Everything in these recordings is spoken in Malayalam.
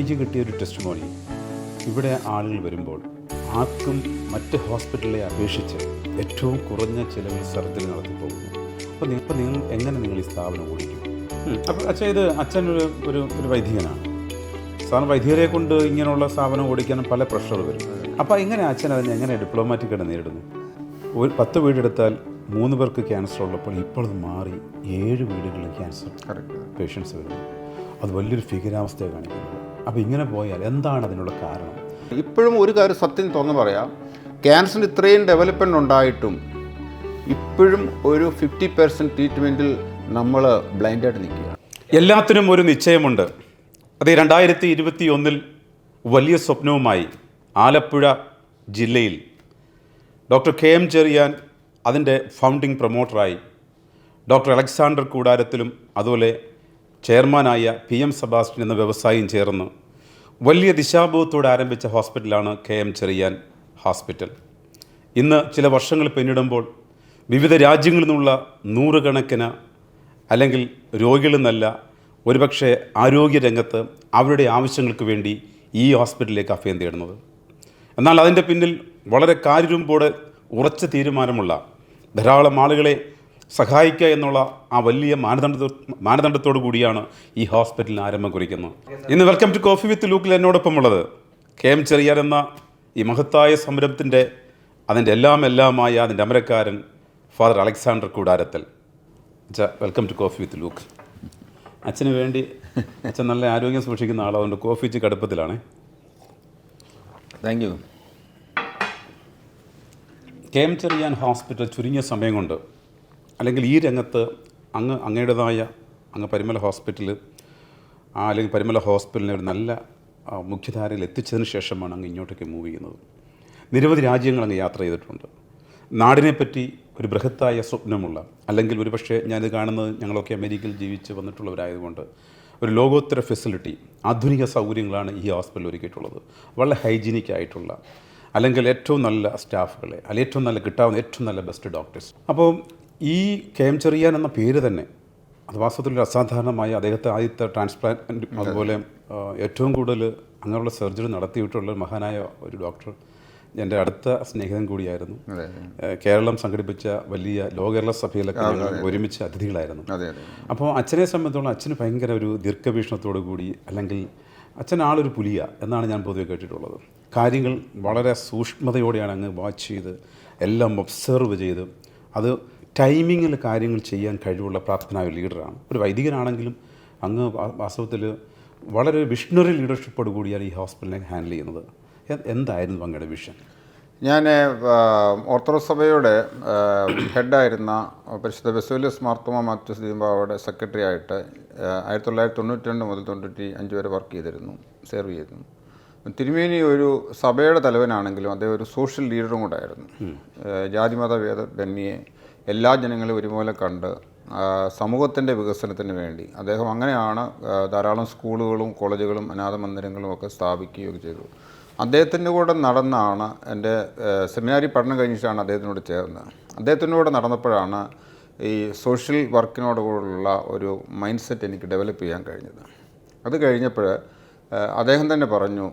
എനിക്ക് കിട്ടിയ ഒരു ടെസ്റ്റ് മോണി ഇവിടെ ആളുകൾ വരുമ്പോൾ ആർക്കും മറ്റ് ഹോസ്പിറ്റലിലെ അപേക്ഷിച്ച് ഏറ്റവും കുറഞ്ഞ ചിലവിൽ സർജറി നടത്തി പോകുന്നു. അപ്പോൾ നിങ്ങൾ നിങ്ങൾ എങ്ങനെ നിങ്ങൾ ഈ സ്ഥാപനം ഓടിക്കും? അപ്പോൾ അച്ഛൻ ഇത് അച്ഛൻ ഒരു ഒരു ഒരു വൈദികനാണ്. സാറിന് വൈദികരെ കൊണ്ട് ഇങ്ങനെയുള്ള സ്ഥാപനം ഓടിക്കാനും പല പ്രഷർ വരും. അപ്പോൾ എങ്ങനെ അച്ഛൻ അതിനെ എങ്ങനെ ഡിപ്ലോമാറ്റിക്കായിട്ട് നേരിടുന്നു? ഒരു പത്ത് വീടെടുത്താൽ മൂന്ന് പേർക്ക് ക്യാൻസർ ഉള്ളപ്പോൾ ഇപ്പോൾ അത് മാറി ഏഴ് വീടുകളിൽ ക്യാൻസർ പേഷ്യൻസ് വരുന്നു. അത് വലിയൊരു ഫിഗരാവസ്ഥയെ കാണിക്കുന്നത്. അപ്പോൾ ഇങ്ങനെ പോയാൽ എന്താണ് അതിനുള്ള കാരണം? ഇപ്പോഴും ഒരു കാര്യം സത്യം തുറന്ന് പറയാം. ക്യാൻസറിന് ഇത്രയും ഡെവലപ്മെന്റ് ഉണ്ടായിട്ടും ഇപ്പോഴും ഒരു ഫിഫ്റ്റി പെർസെന്റ് ട്രീറ്റ്മെന്റിൽ നമ്മൾ ബ്ലൈൻഡായിട്ട് നിൽക്കുക എല്ലാത്തിനും ഒരു നിശ്ചയമുണ്ട്. അത് രണ്ടായിരത്തി ഇരുപത്തി ഒന്നിൽ വലിയ സ്വപ്നവുമായി ആലപ്പുഴ ജില്ലയിൽ ഡോക്ടർ കെ എം ചെറിയാൻ അതിന്റെ ഫൗണ്ടിങ് പ്രൊമോട്ടറായി ഡോക്ടർ അലക്സാണ്ടർ കൂടാരത്തിലും അതുപോലെ ചെയർമാനായ പി എം സെബാസ്റ്റ്യൻ എന്ന വ്യവസായിയും ചേർന്ന് വലിയ ദിശാബോധത്തോടെ ആരംഭിച്ച ഹോസ്പിറ്റലാണ് കെ എം ചെറിയാൻ ഹോസ്പിറ്റൽ. ഇന്ന് ചില വർഷങ്ങൾ പിന്നിടുമ്പോൾ വിവിധ രാജ്യങ്ങളിൽ നിന്നുള്ള നൂറുകണക്കിന് അല്ലെങ്കിൽ രോഗികളിൽ നിന്നല്ല ഒരുപക്ഷെ ആരോഗ്യരംഗത്ത് അവരുടെ ആവശ്യങ്ങൾക്ക് വേണ്ടി ഈ ഹോസ്പിറ്റലിലേക്ക് അഭയം തേടുന്നത്. എന്നാൽ അതിന്റെ പിന്നിൽ വളരെ കാര്യരൂപോടെ ഉറച്ച തീരുമാനമുള്ള ധാരാളം ആളുകളെ സഹായിക്കുക എന്നുള്ള ആ വലിയ മാനദണ്ഡ മാനദണ്ഡത്തോടു കൂടിയാണ് ഈ ഹോസ്പിറ്റലിന് ആരംഭം കുറിക്കുന്നത്. ഇന്ന് വെൽക്കം ടു കോഫി വിത്ത് ലൂക്കിൽ എന്നോടൊപ്പം ഉള്ളത് കെ എം ചെറിയാർ എന്ന ഈ മഹത്തായ സംരംഭത്തിന്റെ അതിന്റെ എല്ലാം എല്ലാമായ അതിന്റെ അമരക്കാരൻ ഫാദർ അലക്സാണ്ടർ കൂടാരത്തൽ. അച്ഛാ welcome to coffee with Luke അച്ഛന് വേണ്ടി അച്ഛൻ നല്ല ആരോഗ്യം സൂക്ഷിക്കുന്ന ആളാണ് അതുകൊണ്ട് കോഫി വെച്ച് കടുപ്പത്തിലാണേ. Thank you K M Cherian hospital ചുരുങ്ങിയ സമയം കൊണ്ട് അല്ലെങ്കിൽ ഈ രംഗത്ത് അങ്ങ് അങ്ങയുടേതായ അങ്ങ് പരിമല ഹോസ്പിറ്റൽ ആ അല്ലെങ്കിൽ പരിമല ഹോസ്പിറ്റലിനെ ഒരു നല്ല മുഖ്യധാരയിൽ എത്തിച്ചതിന് ശേഷമാണ് അങ്ങ് ഇങ്ങോട്ടേക്ക് മൂവ് ചെയ്യുന്നത്. നിരവധി രാജ്യങ്ങൾ അങ്ങ് യാത്ര ചെയ്തിട്ടുണ്ട്. നാടിനെപ്പറ്റി ഒരു ബൃഹത്തായ സ്വപ്നമുള്ള അല്ലെങ്കിൽ ഒരുപക്ഷെ ഞാനിത് കാണുന്നത് ഞങ്ങളൊക്കെ അമേരിക്കയിൽ ജീവിച്ച് വന്നിട്ടുള്ളവരായതുകൊണ്ട് ഒരു ലോകോത്തര ഫെസിലിറ്റി ആധുനിക സൗകര്യങ്ങളാണ് ഈ ഹോസ്പിറ്റൽ ഒരുക്കിയിട്ടുള്ളത്. വളരെ ഹൈജീനിക് ആയിട്ടുള്ള അല്ലെങ്കിൽ ഏറ്റവും നല്ല സ്റ്റാഫുകളെ അല്ലെങ്കിൽ ഏറ്റവും നല്ല കിട്ടാവുന്ന ഏറ്റവും നല്ല ബെസ്റ്റ് ഡോക്ടേഴ്സ്. അപ്പോൾ ഈ കെ എം ചെറിയാൻ എന്ന പേര് തന്നെ അത് വാസ്തവത്തിൽ ഒരു അസാധാരണമായ അദ്ദേഹത്തെ ആദ്യത്തെ ട്രാൻസ്പ്ലാന്റ് അതുപോലെ ഏറ്റവും കൂടുതൽ അങ്ങനെയുള്ള സർജറി നടത്തിയിട്ടുള്ള മഹാനായ ഒരു ഡോക്ടർ എന്റെ അടുത്ത സ്നേഹിതൻ കൂടിയായിരുന്നു. കേരളം സംഘടിപ്പിച്ച വലിയ ലോകേരള സഭയിലൊക്കെ ഒരുമിച്ച് അതിഥികളായിരുന്നു. അതെ അതെ. അപ്പോൾ അച്ഛനെ സംബന്ധിച്ചോളം അച്ഛന് ഭയങ്കര ഒരു ദീർഘവീക്ഷണത്തോടു കൂടി അല്ലെങ്കിൽ അച്ഛൻ ആളൊരു പുലിയ എന്നാണ് ഞാൻ പൊതുവെ കേട്ടിട്ടുള്ളത്. കാര്യങ്ങൾ വളരെ സൂക്ഷ്മതയോടെയാണ് അങ്ങ് വാച്ച് ചെയ്ത് എല്ലാം ഒബ്സർവ് ചെയ്ത് അത് ടൈമിങ്ങിൽ കാര്യങ്ങൾ ചെയ്യാൻ കഴിവുള്ള പ്രാപ്തനായ ലീഡറാണ്. ഒരു വൈദികനാണെങ്കിലും അങ്ങ് വാസ്തവത്തിൽ വളരെ വിഷ്ണറി ലീഡർഷിപ്പോട് കൂടിയാണ് ഈ ഹോസ്പിറ്റലിനെ ഹാൻഡിൽ ചെയ്യുന്നത്. എന്തായിരുന്നു അങ്ങയുടെ വിഷൻ ഞാൻ ഓർത്തഡോക്സ് സഭയുടെ ഹെഡായിരുന്ന പരിശുദ്ധ ബെസോലിയസ് മാർത്തോമ മാത്യുസ് ദീപാവയുടെ സെക്രട്ടറി ആയിട്ട് ആയിരത്തി തൊള്ളായിരത്തി തൊണ്ണൂറ്റി രണ്ട് മുതൽ തൊണ്ണൂറ്റി അഞ്ച് വരെ വർക്ക് ചെയ്തിരുന്നു സെർവ് ചെയ്തിരുന്നു. തിരുമേനി ഒരു സഭയുടെ തലവനാണെങ്കിലും അദ്ദേഹം ഒരു സോഷ്യൽ ലീഡറും കൂടായിരുന്നു. ജാതിമത ഭേദമന്യേ എല്ലാ ജനങ്ങളെയും ഒരുപോലെ കണ്ട് സമൂഹത്തിന്റെ വികസനത്തിന് വേണ്ടി അദ്ദേഹം അങ്ങനെയാണ് ധാരാളം സ്കൂളുകളും കോളേജുകളും അനാഥ മന്ദിരങ്ങളും ഒക്കെ സ്ഥാപിക്കുകയൊക്കെ ചെയ്തു. അദ്ദേഹത്തിന്റെ കൂടെ നടന്നാണ് എന്റെ സെമിനാരി പഠനം കഴിഞ്ഞിട്ടാണ് അദ്ദേഹത്തിനോട് ചേർന്നത്. അദ്ദേഹത്തിന്റെ കൂടെ നടന്നപ്പോഴാണ് ഈ സോഷ്യൽ വർക്കിനോടുകൂടുള്ള ഒരു മൈൻഡ് സെറ്റ് എനിക്ക് ഡെവലപ്പ് ചെയ്യാൻ കഴിഞ്ഞത്. അത് കഴിഞ്ഞപ്പോൾ അദ്ദേഹം തന്നെ പറഞ്ഞു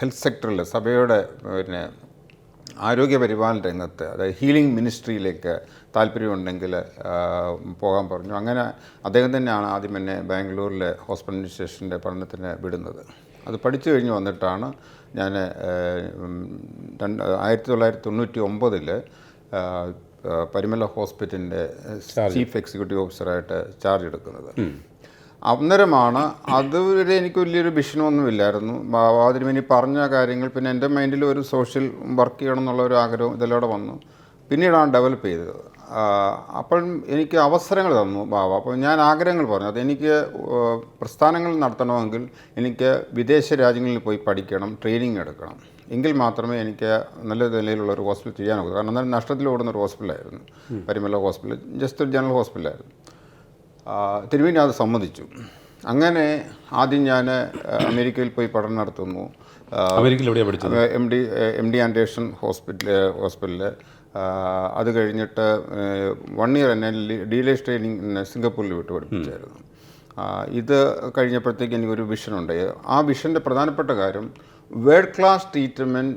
ഹെൽത്ത് സെക്ടറിൽ സഭയുടെ പിന്നെ ആരോഗ്യ പരിപാലന രംഗത്ത് അതായത് ഹീലിംഗ് മിനിസ്ട്രിയിലേക്ക് താല്പര്യമുണ്ടെങ്കിൽ പോകാൻ പറഞ്ഞു. അങ്ങനെ അദ്ദേഹം തന്നെയാണ് ആദ്യം എന്നെ ബാംഗ്ലൂരിലെ ഹോസ്പിറ്റൽ അഡ്മിനിസ്ട്രേഷന്റെ പഠനത്തിന് വിടുന്നത്. അത് പഠിച്ചു കഴിഞ്ഞ് വന്നിട്ടാണ് ഞാൻ രണ്ട് ആയിരത്തി തൊള്ളായിരത്തി തൊണ്ണൂറ്റി ഒമ്പതിൽ പരിമല ഹോസ്പിറ്റലിന്റെ ചീഫ് എക്സിക്യൂട്ടീവ് ഓഫീസറായിട്ട് ചാർജ് എടുക്കുന്നത്. അന്നേരമാണ് അതുവരെ എനിക്ക് വലിയൊരു ഭീഷണമൊന്നും ഇല്ലായിരുന്നു തിരുമേനി പറഞ്ഞ കാര്യങ്ങൾ പിന്നെ എന്റെ മൈൻഡിൽ ഒരു സോഷ്യൽ വർക്ക് ചെയ്യണം എന്നുള്ള ഒരു ആഗ്രഹം ഇതിലൂടെ വന്നു. പിന്നീടാണ് ഡെവലപ്പ് ചെയ്തത്. അപ്പോൾ അപ്പം എനിക്ക് അവസരങ്ങൾ തന്നു ബാബ അപ്പോൾ ഞാൻ ആഗ്രഹങ്ങൾ പറഞ്ഞു. അത് എനിക്ക് പ്രസ്ഥാനങ്ങൾ നടത്തണമെങ്കിൽ എനിക്ക് വിദേശ രാജ്യങ്ങളിൽ പോയി പഠിക്കണം ട്രെയിനിങ് എടുക്കണം. എങ്കിൽ മാത്രമേ എനിക്ക് നല്ല നിലയിലുള്ള ഒരു ഹോസ്പിറ്റൽ ചെയ്യാനാകൂ കാരണം അന്നേരം നഷ്ടത്തിൽ ഓടുന്ന ഒരു ഹോസ്പിറ്റലായിരുന്നു. പരിമല ഹോസ്പിറ്റൽ ജസ്റ്റ് ഒരു ജനറൽ ഹോസ്പിറ്റലായിരുന്നു. തിരുമേനി അത് സമ്മതിച്ചു. അങ്ങനെ ആദ്യം ഞാൻ അമേരിക്കയിൽ പോയി പഠനം നടത്തുന്നു. അമേരിക്കയിൽ എവിടെയാണ് പഠിച്ചത്? M D M D Anderson hospital ഹോസ്പിറ്റലിൽ അത് കഴിഞ്ഞിട്ട് വൺ ഇയർ എന്നെ ഡീലേഴ്സ് ട്രെയിനിങ് സിംഗപ്പൂരിൽ വിട്ട് പഠിപ്പിച്ചായിരുന്നു. ഇത് കഴിഞ്ഞപ്പോഴത്തേക്ക് എനിക്കൊരു ഉണ്ട്. ആ വിഷന്റെ പ്രധാനപ്പെട്ട കാര്യം world class treatment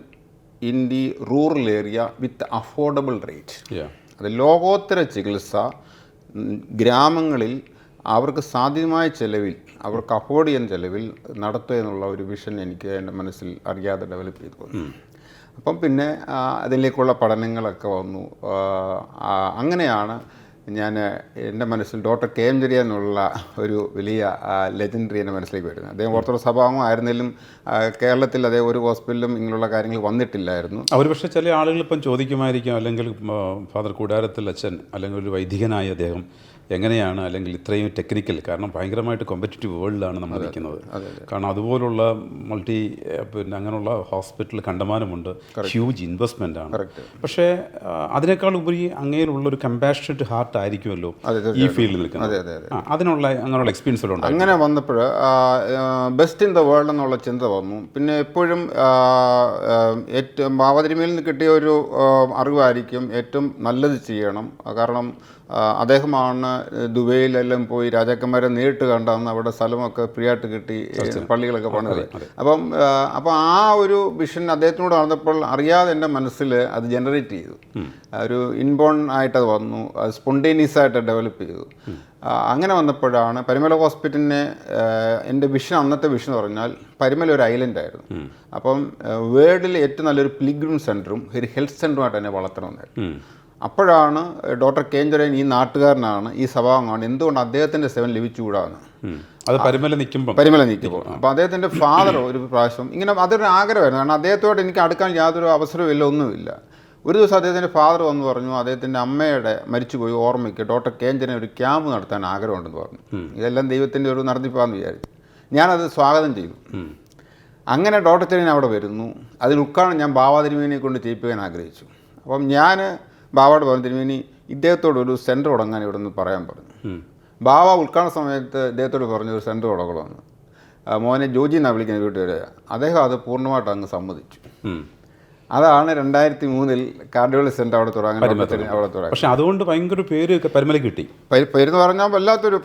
in the rural area with affordable rate. അത് ലോകോത്തര ചികിത്സ ഗ്രാമങ്ങളിൽ അവർക്ക് സാധ്യമായ ചെലവിൽ അവർക്ക് അഫോർഡ് ചെയ്യുന്ന ചെലവിൽ നടത്തുക എന്നുള്ള ഒരു വിഷൻ എനിക്ക് എന്റെ മനസ്സിൽ അറിയാതെ ഡെവലപ്പ് ചെയ്തു. അപ്പം പിന്നെ അതിലേക്കുള്ള പഠനങ്ങളൊക്കെ വന്നു. അങ്ങനെയാണ് ഞാൻ എന്റെ മനസ്സിൽ ഡോക്ടർ കെ എം ജെറിയ എന്നുള്ള ഒരു വലിയ ലെജൻഡറി എന്റെ മനസ്സിലേക്ക് വരുന്നത്. അദ്ദേഹം ഓർത്തഡോക്സ് സഭാംഗം ആയിരുന്നെങ്കിലും കേരളത്തിൽ അതേ ഒരു ഹോസ്പിറ്റലിലും ഇങ്ങനെയുള്ള കാര്യങ്ങൾ വന്നിട്ടില്ലായിരുന്നു. അവർ പക്ഷേ ചില ആളുകൾ ഇപ്പം ചോദിക്കുമായിരിക്കും അല്ലെങ്കിൽ ഫാദർ കൂടാരത്തിൽ അച്ഛൻ അല്ലെങ്കിൽ ഒരു വൈദികനായ അദ്ദേഹം എങ്ങനെയാണ് അല്ലെങ്കിൽ ഇത്രയും ടെക്നിക്കൽ കാരണം ഭയങ്കരമായിട്ട് കോമ്പറ്റീറ്റീവ് വേൾഡിലാണ് നമ്മൾ നിൽക്കുന്നത്. കാരണം അതുപോലുള്ള മൾട്ടി പിന്നെ അങ്ങനെയുള്ള ഹോസ്പിറ്റൽ കണ്ടമാനമുണ്ട്. ഹ്യൂജ് ഇൻവെസ്റ്റ്മെന്റ് ആണ്. പക്ഷേ അതിനേക്കാൾ ഉപരി അങ്ങനെയുള്ള ഒരു കമ്പാഷനറ്റ് ഹാർട്ട് ആയിരിക്കുമല്ലോ ഈ ഫീൽഡിൽ നിൽക്കുന്നത്. അതിനുള്ള അങ്ങനെയുള്ള എക്സ്പീരിയൻസ് അങ്ങനെ വന്നപ്പോൾ ബെസ്റ്റ് ഇൻ ദ വേൾഡ് എന്നുള്ള ചിന്ത വന്നു. പിന്നെ എപ്പോഴും ഏറ്റവും ബാബതിരിമയിൽ നിന്ന് കിട്ടിയ ഒരു അറിവായിരിക്കും ഏറ്റവും നല്ലത് ചെയ്യണം. കാരണം അദ്ദേഹമാണ് ദുബൈയിലെല്ലാം പോയി രാജാക്കന്മാരെ നേരിട്ട് കണ്ടാന്ന് അവിടെ സ്ഥലമൊക്കെ ഫ്രീ ആയിട്ട് കിട്ടി പള്ളികളൊക്കെ പണിത് അപ്പം അപ്പം ആ ഒരു വിഷൻ അദ്ദേഹത്തിനോട് നടന്നപ്പോൾ അറിയാതെ എന്റെ മനസ്സിൽ അത് ജനറേറ്റ് ചെയ്തു. ഒരു ഇൻബോൺ ആയിട്ട് അത് വന്നു അത് സ്പോണ്ടേനിയസ് ആയിട്ട് ഡെവലപ്പ് ചെയ്തു. അങ്ങനെ വന്നപ്പോഴാണ് പരിമല ഹോസ്പിറ്റലിനെ എന്റെ വിഷൻ അന്നത്തെ വിഷൻ എന്ന് പറഞ്ഞാൽ പരിമല ഒരു ഐലൻഡ് ആയിരുന്നു. അപ്പം വേൾഡിൽ ഏറ്റവും നല്ലൊരു പിലിഗ്രിം സെന്ററും ഒരു ഹെൽത്ത് സെന്ററുമായിട്ട് തന്നെ വളർത്തണമെന്നായിരുന്നു അപ്പോഴാണ് ഡോക്ടർ കേന്ദ്രൻ ഈ നാട്ടുകാരനാണ് ഈ സ്വഭാവമാണ്. എന്തുകൊണ്ട് അദ്ദേഹത്തിന്റെ സെവൻ ലഭിച്ചുകൂടാന്ന്. അത് പരിമല നിൽക്കുമ്പോൾ പരിമല നിൽക്കുമ്പോൾ അപ്പോൾ അദ്ദേഹത്തിന്റെ ഫാദർ ഒരു പ്രാവശ്യം ഇങ്ങനെ അതൊരു ആഗ്രഹമായിരുന്നു. കാരണം അദ്ദേഹത്തോട് എനിക്ക് അടുക്കാൻ യാതൊരു അവസരവും ഇല്ല ഒന്നുമില്ല. ഒരു ദിവസം അദ്ദേഹത്തിന്റെ ഫാദർ വന്ന് പറഞ്ഞു അദ്ദേഹത്തിന്റെ അമ്മയുടെ മരിച്ചുപോയി ഓർമ്മയ്ക്ക് ഡോക്ടർ കേഞ്ചനെ ഒരു ക്യാമ്പ് നടത്താൻ ആഗ്രഹമുണ്ടെന്ന് പറഞ്ഞു. ഇതെല്ലാം ദൈവത്തിന്റെ ഒരു നടത്തിപ്പാന്ന് വിചാരിച്ചു. ഞാനത് സ്വാഗതം ചെയ്തു. അങ്ങനെ ഡോക്ടർ ചെറിയൻ അവിടെ വരുന്നു. അതിൽ ഉൾക്കാണ് ഞാൻ ബാബാ തിരുമേനിയെ കൊണ്ട് ചെയ്യിപ്പിക്കാൻ ആഗ്രഹിച്ചു. അപ്പം ഞാൻ ബാബാട് പറഞ്ഞു തിരുമേനി ഇദ്ദേഹത്തോട് ഒരു സെന്റർ തുടങ്ങാൻ ഇവിടെ നിന്ന് പറയാൻ പറഞ്ഞു. ബാബ ഉൾക്കാണ സമയത്ത് ഇദ്ദേഹത്തോട് പറഞ്ഞു ഒരു സെന്റർ തുടങ്ങണമെന്ന് മോനെ ജോജി എന്നാണ് വിളിക്കുന്നത് വീട്ടുകാർ അദ്ദേഹം അത് പൂർണമായിട്ട് അങ്ങ് സമ്മതിച്ചു. അതാണ് രണ്ടായിരത്തി മൂന്നിൽ കാർഡിയോളജി സെന്റർ അവിടെ തുടങ്ങാൻ അവിടെ തുടങ്ങി പക്ഷെ അതുകൊണ്ട് ഭയങ്കര പേര് പരിമല കിട്ടി. പരി- പേരെന്ന് പറഞ്ഞാൽ വല്ലാത്തൊരു.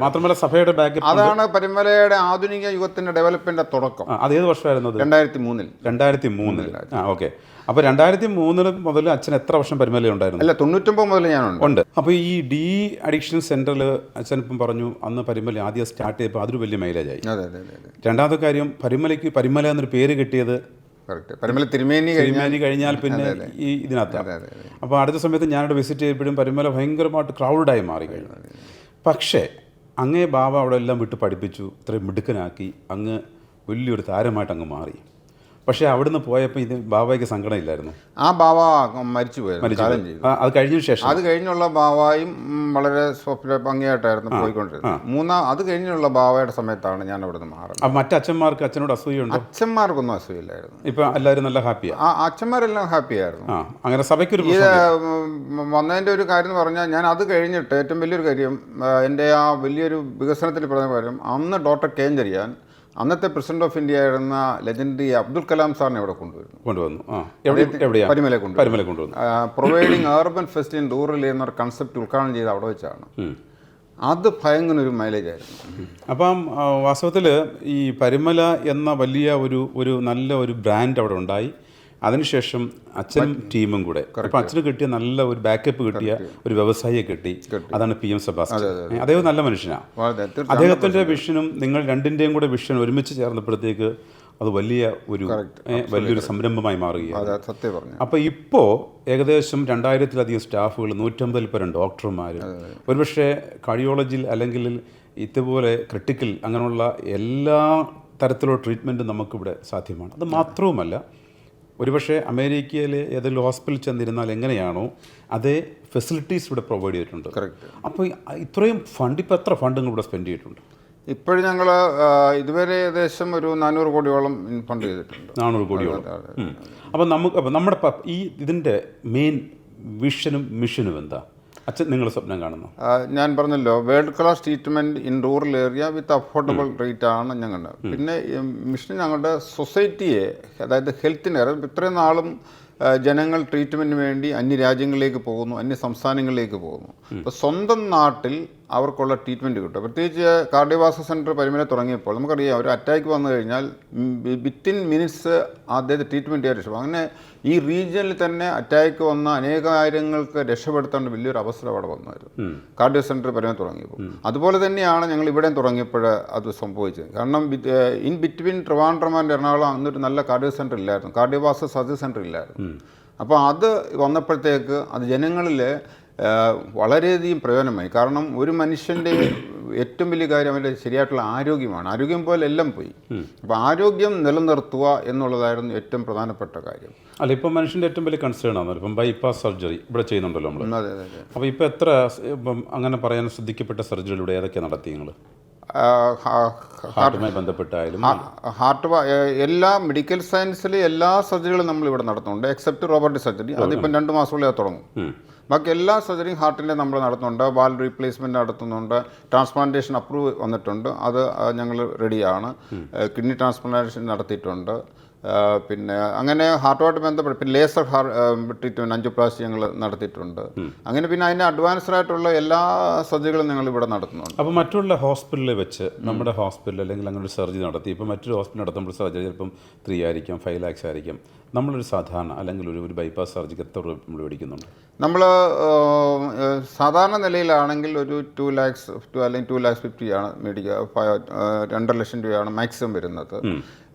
മാത്രമല്ല സഭയുടെ ബാക്ക് അതാണ് പരിമലയുടെ ആധുനിക യുഗത്തിന്റെ ഡെവലപ്മെന്റ് തുടക്കം. അത് ഏത് വർഷമായിരുന്നു രണ്ടായിരത്തി മൂന്നിൽ രണ്ടായിരത്തി മൂന്നിൽ ഓക്കെ. അപ്പോൾ രണ്ടായിരത്തി മൂന്നിൽ മുതൽ അച്ഛൻ എത്ര വർഷം പരിമല ഉണ്ടായിരുന്നു? അല്ല തൊണ്ണൂറ്റൊമ്പത് മുതൽ ഞാൻ ഉണ്ട്. അപ്പോൾ ഈ ഡി അഡിക്ഷൻ സെന്ററിൽ അച്ഛൻ ഇപ്പം പറഞ്ഞു അന്ന് പരിമല ആദ്യം സ്റ്റാർട്ട് ചെയ്തപ്പോൾ അതൊരു വലിയ മൈലേജായി രണ്ടാമത്തെ കാര്യം പരിമലയ്ക്ക് പരിമല എന്നൊരു പേര് കിട്ടിയത് കറക്റ്റ്. പരിമല തിരുമേനി തിരുമേനി കഴിഞ്ഞാൽ പിന്നെ ഈ ഇതിനകത്താണ് അതെ. അപ്പോൾ അടുത്ത സമയത്ത് ഞാനിവിടെ വിസിറ്റ് ചെയ്യപ്പോഴും പരിമല ഭയങ്കരമായിട്ട് ക്രൗഡായി മാറി കഴിഞ്ഞു. പക്ഷേ അങ്ങേ ബാബ അവിടെ എല്ലാം വിട്ട് പഠിപ്പിച്ചു ഇത്രയും മിടുക്കനാക്കി അങ്ങ് വലിയൊരു താരമായിട്ട് അങ്ങ് മാറി. പക്ഷേ അവിടുന്ന് പോയപ്പോൾ ഇത് ബാബായ്ക്ക് സങ്കടമില്ലായിരുന്നു. ആ ബാബ മരിച്ചു പോയത് അത് കഴിഞ്ഞ ശേഷം. അത് കഴിഞ്ഞുള്ള ബാബായും വളരെ സ്വപ്ന ഭംഗിയായിട്ടായിരുന്നു പോയിക്കൊണ്ടിരുന്നത്. മൂന്നാം അത് കഴിഞ്ഞുള്ള ബാബയുടെ സമയത്താണ് ഞാൻ അവിടുന്ന് മാറുന്നത്. മറ്റച്ഛന്മാർക്ക് അച്ഛനോട് അസൂയുണ്ട്? അച്ഛന്മാർക്കൊന്നും അസൂയില്ലായിരുന്നു. ഇപ്പൊ എല്ലാവരും നല്ല ഹാപ്പിയാണ് ആ അച്ഛന്മാരെല്ലാം ഹാപ്പിയായിരുന്നു. അങ്ങനെ സഭയ്ക്കൊരു ഇത് വന്നതിന്റെ ഒരു കാര്യം എന്ന് പറഞ്ഞാൽ ഞാൻ അത് കഴിഞ്ഞിട്ട് ഏറ്റവും വലിയൊരു കാര്യം എന്റെ ആ വലിയൊരു വികസനത്തിൽ പറഞ്ഞ കാര്യം അന്ന് ഡോക്ടർ കെ എൻ ചെറിയാൻ അന്നത്തെ പ്രസിഡന്റ് ഓഫ് ഇന്ത്യ ആയിരുന്ന ലെജൻഡറി അബ്ദുൽ കലാം സാറിനെ ഇവിടെ കൊണ്ടുവരുന്നു. കൊണ്ടുവന്നു. പരിമല പരിമല കൊണ്ടുവന്നു. Providing urban fest in rural എന്നൊരു കൺസെപ്റ്റ് ഉദ്ഘാടനം ചെയ്ത് അവിടെ വെച്ചാണ്. അത് ഭയങ്കര ഒരു മൈലേജ് ആയിരുന്നു. അപ്പം വാസ്തവത്തിൽ ഈ പരിമല എന്ന വലിയ ഒരു ഒരു നല്ല ഒരു ബ്രാൻഡ് അവിടെ ഉണ്ടായി. അതിനുശേഷം അച്ഛനും ടീമും കൂടെ. അപ്പം അച്ഛന് കിട്ടിയ നല്ല ഒരു ബാക്കപ്പ് കിട്ടിയ ഒരു വ്യവസായിയെ കിട്ടി. അതാണ് പി എം സെബാസ്റ്റ്യൻ. അദ്ദേഹം നല്ല മനുഷ്യനാണ് അദ്ദേഹത്തിന്റെ അദ്ദേഹത്തിന്റെ വിഷനും നിങ്ങൾ രണ്ടിന്റെയും കൂടെ വിഷൻ ഒരുമിച്ച് ചേർന്നപ്പോഴത്തേക്ക് അത് വലിയ ഒരു വലിയൊരു സംരംഭമായി മാറുകയാണ്. അപ്പോൾ ഇപ്പോൾ ഏകദേശം രണ്ടായിരത്തിലധികം സ്റ്റാഫുകൾ നൂറ്റമ്പതിൽ പരം ഡോക്ടർമാർ ഒരുപക്ഷെ കാർഡിയോളജിയിൽ അല്ലെങ്കിൽ ഇതുപോലെ ക്രിട്ടിക്കൽ അങ്ങനെയുള്ള എല്ലാ തരത്തിലുള്ള ട്രീറ്റ്മെന്റും നമുക്കിവിടെ സാധ്യമാണ്. അത്. മാത്രവുമല്ല ഒരുപക്ഷെ അമേരിക്കയിലെ ഏതെങ്കിലും ഹോസ്പിറ്റലിൽ ചെന്നിരുന്നാൽ എങ്ങനെയാണോ അതേ ഫെസിലിറ്റീസ് ഇവിടെ പ്രൊവൈഡ് ചെയ്തിട്ടുണ്ട്. കറക്റ്റ് അപ്പോൾ ഇത്രയും ഫണ്ട് ഇപ്പോൾ എത്ര ഫണ്ട് ഇവിടെ സ്പെൻഡ് ചെയ്തിട്ടുണ്ട്? ഇപ്പോഴും ഞങ്ങൾ ഇതുവരെ ഏകദേശം ഒരു നാനൂറ് കോടിയോളം ഫണ്ട് ചെയ്തിട്ടുണ്ട്. നാനൂറ് കോടിയോളം. അപ്പോൾ അപ്പം നമുക്ക് അപ്പം നമ്മുടെ ഈ ഇതിന്റെ മെയിൻ വിഷനും മിഷനും എന്താ? അച്ഛൻ നിങ്ങൾ സ്വപ്നം കാണുന്നു. ഞാൻ പറഞ്ഞല്ലോ world class treatment in rural area with affordable rate ആണ് ഞങ്ങളുടെ. പിന്നെ മിഷൻ ഞങ്ങളുടെ സൊസൈറ്റിയെ അതായത് ഹെൽത്തിനെ ഇത്രയും നാളും ജനങ്ങൾ ട്രീറ്റ്മെന്റിന് വേണ്ടി അന്യ രാജ്യങ്ങളിലേക്ക് പോകുന്നു അന്യ സംസ്ഥാനങ്ങളിലേക്ക് പോകുന്നു അപ്പോൾ സ്വന്തം നാട്ടിൽ അവർക്കുള്ള ട്രീറ്റ്മെന്റ് കിട്ടും. പ്രത്യേകിച്ച് കാർഡിയോവാസ സെന്റർ പരിമിതി തുടങ്ങിയപ്പോൾ നമുക്കറിയാം ഒരു അറ്റാക്ക് വന്നു കഴിഞ്ഞാൽ വിത്തിൻ മിനിറ്റ്സ് അദ്ദേഹത്തെ ട്രീറ്റ്മെന്റ് ചെയ്യാൻ രക്ഷപ്പെടും. അങ്ങനെ ഈ റീജിയനിൽ തന്നെ അറ്റാക്ക് വന്ന അനേകായിരങ്ങൾക്ക് രക്ഷപ്പെടുത്തേണ്ട വലിയൊരു അവസരം അവിടെ വന്നായിരുന്നു. കാർഡിയോ സെന്റർ പരിമിതി തുടങ്ങിയപ്പോൾ. അതുപോലെ തന്നെയാണ് ഞങ്ങൾ ഇവിടെ തുടങ്ങിയപ്പോൾ അത് സംഭവിച്ചത്. കാരണം in between Trivandrum and Ernakulam അന്നൊരു നല്ല കാർഡിയോ സെന്റർ ഇല്ലായിരുന്നു. കാർഡിയോവാസ സർജറി സെന്റർ ഇല്ലായിരുന്നു. അപ്പോൾ അത് വന്നപ്പോഴത്തേക്ക് അത് ജനങ്ങളിൽ വളരെയധികം പ്രയോജനമായി. കാരണം ഒരു മനുഷ്യന്റെ ഏറ്റവും വലിയ കാര്യം അവന്റെ ശരിയായിട്ടുള്ള ആരോഗ്യമാണ്. ആരോഗ്യം പോലെ എല്ലാം പോയി. അപ്പോൾ ആരോഗ്യം നിലനിർത്തുക എന്നുള്ളതായിരുന്നു ഏറ്റവും പ്രധാനപ്പെട്ട കാര്യം. അല്ല ഇപ്പം മനുഷ്യന്റെ ഏറ്റവും വലിയ കൺസേൺ ആണ്. ഇപ്പം ബൈപ്പാസ് സർജറി ഇവിടെ ചെയ്യുന്നുണ്ടല്ലോ നമ്മൾ അതെ അതെ അതെ. അപ്പോൾ ഇപ്പോൾ എത്ര ഇപ്പം അങ്ങനെ പറയാൻ ശ്രദ്ധിക്കപ്പെട്ട സർജറിയിലൂടെ ഏതൊക്കെ നടത്തി നിങ്ങൾ ഹാർട്ടുമായി ബന്ധപ്പെട്ടായാലും ഹാർട്ട് എല്ലാ മെഡിക്കൽ സയൻസിലെ എല്ലാ സർജറികളും നമ്മൾ ഇവിടെ നടത്തുന്നുണ്ട് എക്സെപ്റ്റ് റോബർട്ട് സർജറി. അതിപ്പം രണ്ട് മാസമുള്ളിൽ തുടങ്ങും. ബാക്കി എല്ലാ സർജറിയും ഹാർട്ടിന്റെ നമ്മൾ നടത്തുന്നുണ്ട് വാൽ റീപ്ലേസ്മെന്റ് നടത്തുന്നുണ്ട് ട്രാൻസ്പ്ലാന്റേഷൻ അപ്രൂവ് വന്നിട്ടുണ്ട് അത് ഞങ്ങൾ റെഡിയാണ് കിഡ്നി ട്രാൻസ്പ്ലാന്റേഷൻ നടത്തിയിട്ടുണ്ട്. പിന്നെ അങ്ങനെ ഹാർട്ടുമായിട്ട് ബന്ധപ്പെട്ട് പിന്നെ ലേസർ ഹാർ ട്രീറ്റ്മെന്റ് അഞ്ചുപ്ലാസ്റ്റി ഞങ്ങൾ നടത്തിയിട്ടുണ്ട്. അങ്ങനെ പിന്നെ അതിന് അഡ്വാൻസ്ഡ് ആയിട്ടുള്ള എല്ലാ സർജറികളും ഞങ്ങൾ ഇവിടെ നടത്തുന്നുണ്ട്. അപ്പോൾ മറ്റുള്ള ഹോസ്പിറ്റലിൽ വെച്ച് നമ്മുടെ ഹോസ്പിറ്റൽ അല്ലെങ്കിൽ അങ്ങനെ ഒരു സർജറി നടത്തി. ഇപ്പോൾ മറ്റൊരു ഹോസ്പിറ്റൽ നടത്തുമ്പോൾ സർജറി ചിലപ്പം ത്രീ ആയിരിക്കും ഫൈവ് ലാക്സ് ആയിരിക്കും. നമ്മളൊരു സാധാരണ അല്ലെങ്കിൽ ഒരു ഒരു ബൈപ്പാസ് സർജറിക്ക് എത്ര രൂപ നമ്മൾ മേടിക്കുന്നുണ്ട്? നമ്മൾ സാധാരണ നിലയിലാണെങ്കിൽ ഒരു ടു ലാക്സ് ടു അല്ലെങ്കിൽ ടു ലാക്സ് ഫിഫ്റ്റി ആണ് മേടിക്കുക. രണ്ടര ലക്ഷം രൂപയാണ് മാക്സിമം വരുന്നത്.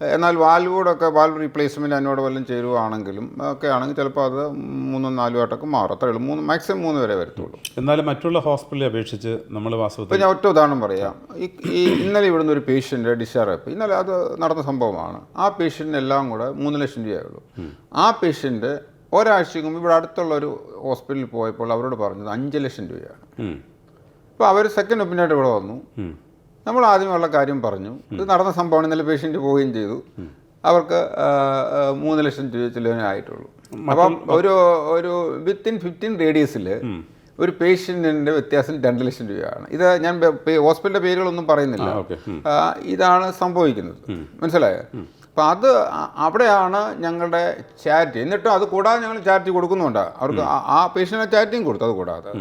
എന്നാൽ വാൽവൂടൊക്കെ വാൽവ് റീപ്ലേസ്മെന്റ് അതിനോട് വല്ലതും ചേരുവാണെങ്കിലും ഒക്കെ ആണെങ്കിൽ ചിലപ്പോൾ അത് മൂന്നും നാലും ആയിട്ടൊക്കെ മാറും. അത്രേ ഉള്ളൂ. മൂന്ന് മാക്സിമം മൂന്ന് വരെ വരത്തുള്ളൂ. എന്നാലും മറ്റുള്ള ഹോസ്പിറ്റലിൽ അപേക്ഷിച്ച് നമ്മൾ വാസ്തവത്തിൽ ഞാൻ ഒറ്റ ഉദാഹരണം പറയാം. ഈ ഇന്നലെ ഇവിടുന്ന് ഒരു പേഷ്യന്റ് ഡിസ്ചാർജ് ഇന്നലെ അത് നടന്ന സംഭവമാണ്. ആ പേഷ്യന്റിന് എല്ലാം കൂടെ മൂന്ന് ലക്ഷം രൂപയുള്ളൂ ആ പേഷ്യന്റ് ഒരാഴ്ചയ്ക്ക് മുമ്പ് ഇവിടെ അടുത്തുള്ള ഒരു ഹോസ്പിറ്റലിൽ പോയപ്പോൾ അവരോട് പറഞ്ഞത് അഞ്ച് ലക്ഷം രൂപയാണ്. അപ്പോൾ അവർ സെക്കൻഡ് ഒപ്പീനിയായിട്ട് ഇവിടെ വന്നു. നമ്മൾ ആദ്യമുള്ള കാര്യം പറഞ്ഞു. ഇത് നടന്ന സംഭവമാണ്. ഇന്നലെ പേഷ്യന്റ് പോവുകയും ചെയ്തു. അവർക്ക് മൂന്ന് ലക്ഷം രൂപ ചിലവിനെ ആയിട്ടുള്ളൂ. അപ്പം ഒരു ഒരു വിത്തിൻ ഫിഫ്റ്റീൻ റേഡിയസിൽ ഒരു പേഷ്യന്റിന്റെ വ്യത്യാസം രണ്ട് ലക്ഷം രൂപയാണ്. ഇത് ഞാൻ ഹോസ്പിറ്റലിന്റെ പേരുകളൊന്നും പറയുന്നില്ല. ഇതാണ് സംഭവിക്കുന്നത്. മനസ്സിലായോ? അപ്പം അത് അവിടെയാണ് ഞങ്ങളുടെ ചാരിറ്റി. എന്നിട്ടും അത് കൂടാതെ ഞങ്ങൾ ചാരിറ്റി കൊടുക്കുന്നുണ്ട്. അവർക്ക് ആ- പേഷ്യന്റെ ചാരിറ്റിയും കൊടുത്തു. അത് കൂടാതെ.